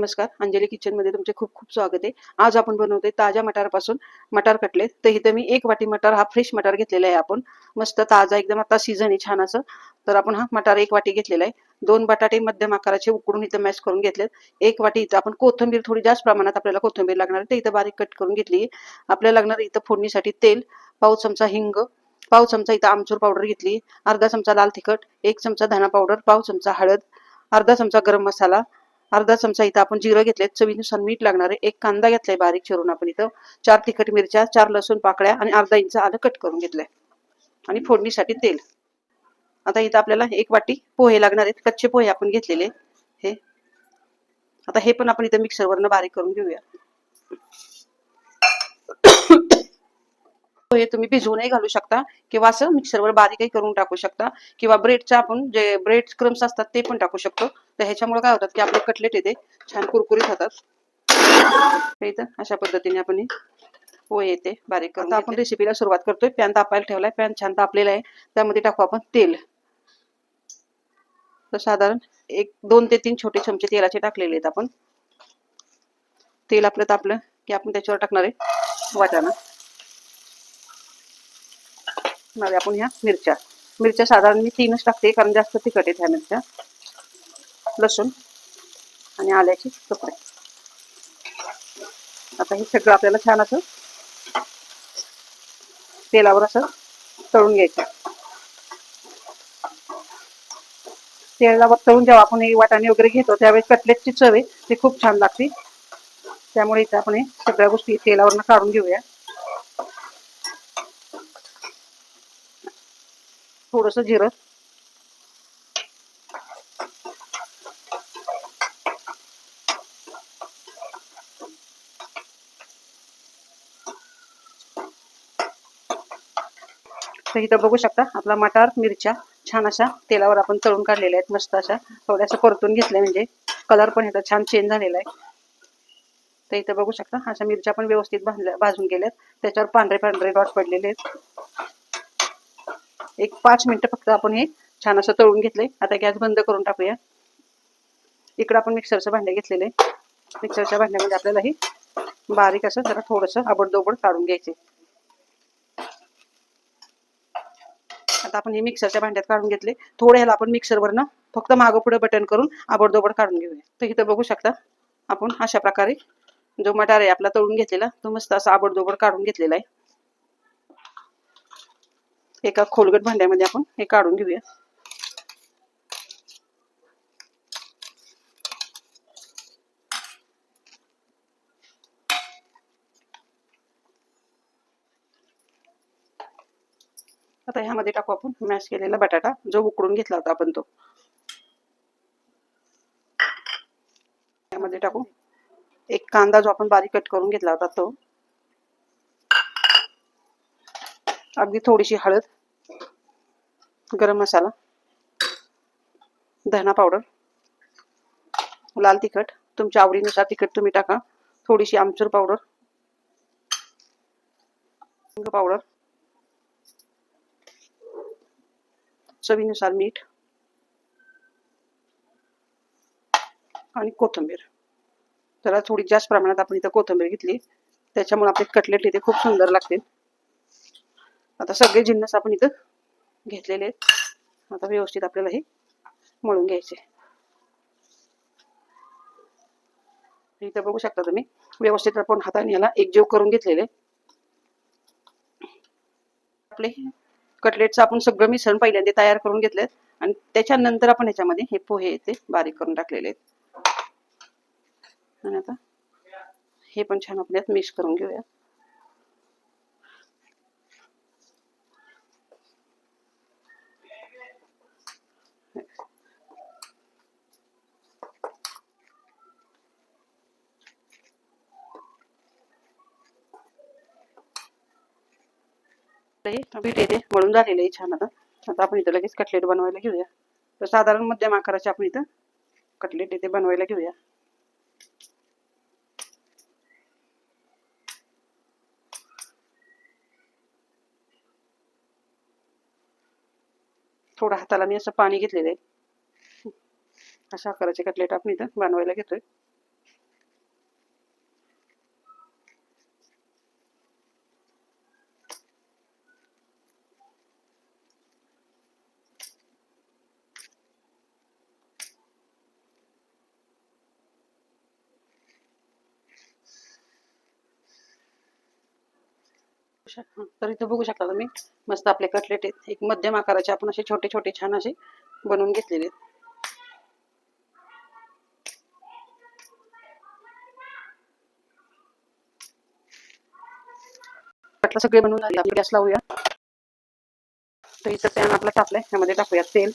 नमस्कार. अंजली किचनमध्ये तुमचे खूप खूप स्वागत आहे. आज आपण बनवतोय ताज्या मटारपासून मटार कटले तर इथं मी एक वाटी मटार हा फ्रेश मटार घेतलेला आहे आपण. मस्त ताजा एकदम आता सीझन आहे छान असं तर आपण हा मटार एक वाटी घेतलेला आहे. दोन बटाटे मध्यम आकाराचे उकडून इथं मॅश करून घेतलेत. एक वाटी इथं आपण कोथिंबीर थोडी जास्त प्रमाणात आपल्याला कोथिंबीर लागणार आहे. ते इथं बारीक कट करून घेतली आपल्याला लागणार इथं फोडणीसाठी तेल पाव चमचा हिंग पाव चमचा इथं आमचूर पावडर घेतली अर्धा चमचा लाल तिखट एक चमचा धना पावडर पाव चमचा हळद अर्धा चमचा गरम मसाला अर्धा चमचा इथं आपण जिरं घेतले चवीनुसार मीठ लागणार आहे एक कांदा घेतलाय बारीक चिरून आपण इथं. चार तिखट मिरच्या चार लसूण पाकळ्या आणि अर्धा इंच आलं कट करून घेतलंय. आणि फोडणीसाठी तेल. आता इथं आपल्याला एक वाटी पोहे लागणार आहेत. कच्चे पोहे आपण घेतलेले. हे. आता हे पण आपण इथं मिक्सरवरनं बारीक करून घेऊया. पोहे तुम्ही भिजवूनही घालू शकता किंवा असं मिक्सरवर बारीकही करून टाकू शकता किंवा ब्रेडचा आपण जे ब्रेड क्रम्स असतात ते पण टाकू शकतो. तर ह्याच्यामुळे काय होतात की आपले कटलेट येते छान कुरकुरीत होतात. इथं अशा पद्धतीने आपण हे पोहे येते बारीक करून आपण रेसिपीला सुरुवात करतोय. पॅन तापायला ठेवलाय. पॅन छान तापलेला आहे. त्यामध्ये टाकू आपण तेल. तर साधारण एक दोन ते तीन छोटे चमचे तेलाचे टाकलेले आहेत आपण. तेल आपलं तापलं की आपण त्याच्यावर टाकणार आहे वाटाणा. मग आपण ह्या मिरच्या. मिरच्या साधारण मी तीनच टाकते कारण जास्त तिखट आहेत ह्या मिरच्या. लसूण आणि आल्याचे तुकडे. आता हे सगळं आपल्याला छान असं तेलावर असं तळून घ्यायचं. तेलावर तळून जेव्हा आपण हे वाटाणे वगैरे घेतो त्यावेळेस कटलेटची चव आहे ती खूप छान लागते. त्यामुळे इथं आपण हे सगळ्या गोष्टी तेलावरनं काढून घेऊया. थोडस जिरं. तर इथं बघू शकता आपला मटार मिरच्या छान अशा तेलावर आपण तळून काढलेल्या आहेत मस्त अशा थोड्याशा परतून घेतल्या म्हणजे कलर पण ह्याचा छान चेंज झालेला आहे. तर इथं बघू शकता अशा मिरच्या पण व्यवस्थित भाजल्या भाजून गेल्यात. त्याच्यावर पांढरे पांढरे डॉट पडलेले आहेत. एक पाच मिनिटं फक्त आपण हे छान असं तळून घेतले आता गॅस बंद करून टाकूया. इकडं आपण मिक्सरचं भांडे घेतलेले मिक्सरच्या भांड्यामध्ये आपल्याला हे बारीक असं जरा थोडंसं आबडदोबड काढून घ्यायचे आता आपण हे मिक्सरच्या भांड्यात काढून घेतले थोडं ह्याला आपण मिक्सरवरनं फक्त मागं पुढे बटन करून आबडदोबड काढून घेऊया. तर इथं बघू शकता आपण अशा प्रकारे जो मटार आहे आपला तळून घेतलेला तो मस्त असा आबडदोबड काढून घेतलेला आहे. एका खोलगट भांड्यामध्ये आपण हे काढून घेऊया. आता ह्यामध्ये टाकू आपण मॅश केलेला बटाटा जो उकडून घेतला होता आपण तो. यामध्ये टाकू. एक कांदा जो आपण बारीक कट करून घेतला होता तो. अगदी थोडीशी हळद गरम मसाला धना पावडर लाल तिखट तुमच्या आवडीनुसार तिखट तुम्ही टाका. थोडीशी आमचूर पावडर हिंग पावडर चवीनुसार मीठ आणि कोथिंबीर. जरा थोडी जास्त प्रमाणात आपण इथं कोथिंबीर घेतली. त्याच्यामुळे आपले कटलेट इथे खूप सुंदर लागतील. आता सगळे जिन्नस आपण इथं घेतलेले आहेत. आता व्यवस्थित आपल्याला हे मळून घ्यायचे. इथं बघू शकता तुम्ही व्यवस्थित आपण हाताने याला एकजीव करून घेतलेले आपले कटलेटचं आपण सगळं मिश्रण पहिल्यांदा तयार करून घेतलेत आणि त्याच्यानंतर आपण ह्याच्यामध्ये हे पोहे ते बारीक करून टाकलेले आहेत. आणि आता हे पण छान आपण यात मिक्स करून घेऊया. बीट येते. वळून झालेलं आहे छान आता. आता आपण इथं लगेच कटलेट बनवायला घेऊया. तर साधारण मध्यम आकाराचे आपण इथं कटलेट येते बनवायला घेऊया. थोडं हाताला मी असं पाणी घेतलेलं आहे. अशा आकाराचे कटलेट आपण इथं बनवायला घेतोय. शकता तर इथं बघू शकता तुम्ही मस्त आपले कटलेट आहेत. एक मध्यम आकाराचे आपण असे छोटे छोटे छान असे बनवून घेतलेले आहेत. सगळे बनवून झाले गॅस लावूया. तर इथं पॅन आपला तापलाय. त्यामध्ये टाकूया तेल.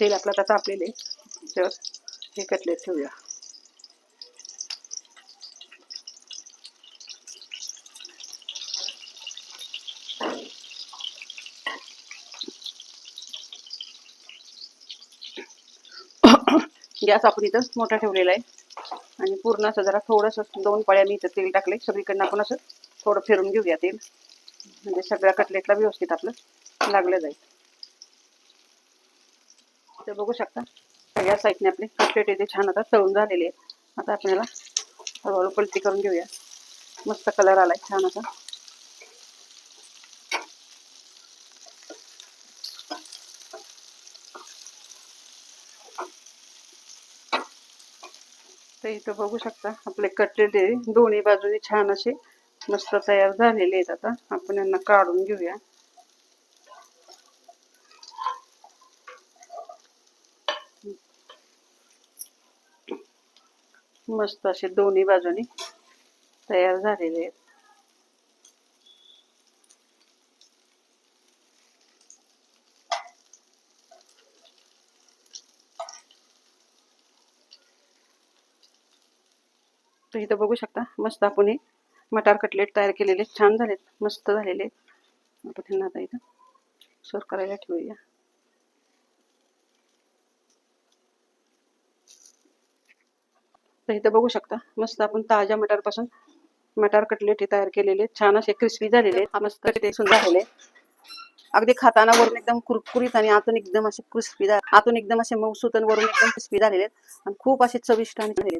तेल आपलं आता तापलेले तर हे कटलेट ठेवूया. गॅस आपण इथं मोठा ठेवलेला आहे. आणि पूर्ण असं जरा थोडंसं दोन पाळ्या मी इथं तेल टाकले सगळीकडनं आपण असं थोडं फिरून घेऊया तेल. म्हणजे सगळ्या कटलेटला व्यवस्थित आपलं लागलं जाईल. तर बघू शकता सगळ्या साईडने आपले कटलेट इथे छान आता तळून झालेले आहेत. आता आपल्याला हळूहळू पलटी करून घेऊया. मस्त कलर आलाय छान असा. तर इथं बघू शकता. आपले कटलेले दोन्ही बाजूने छान असे मस्त तयार झालेले आहेत आता. आपण यांना काढून घेऊया. मस्त असे दोन्ही बाजूनी तयार झालेले आहेत. तर इथं बघू शकता. मस्त आपण हे मटार कटलेट तयार केलेले. छान झालेत. मस्त झालेले. आपण त्यांना आता इथं सर्व करायला ठेवूया. तर इथं बघू शकता. मस्त आपण ताज्या मटारपासून मटार कटलेट हे तयार केलेले. छान असे क्रिस्पी झालेले. मस्त सुंदर झालेले अगदी खाताना वरून एकदम कुरकुरीत आणि आतून एकदम असे क्रिस्पी आतून एकदम असे मऊसूत आणि वरून एकदम क्रिस्पी झालेले. आहेत आणि खूप असे चविष्ट आणि झालेले.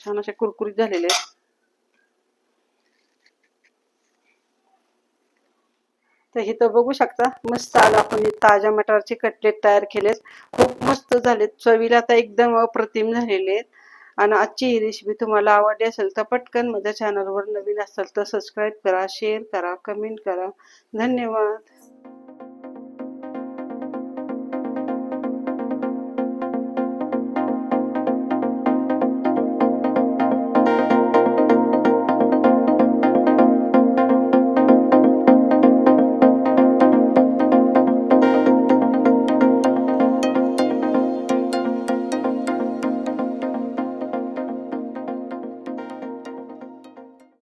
छान असे कुरकुरीत झालेले आहेत. तर इथं बघू शकता मस्त आलं आपण ताज्या मटारचे कटलेट तयार केलेत खूप मस्त झालेत. चवीला तर एकदम अप्रतिम झालेले आहेत. आणि आजची ही रेसिपी तुम्हाला आवडली असेल तर पटकन माझ्या चॅनलवर नवीन असेल तर सबस्क्राईब करा शेअर करा कमेंट करा. धन्यवाद.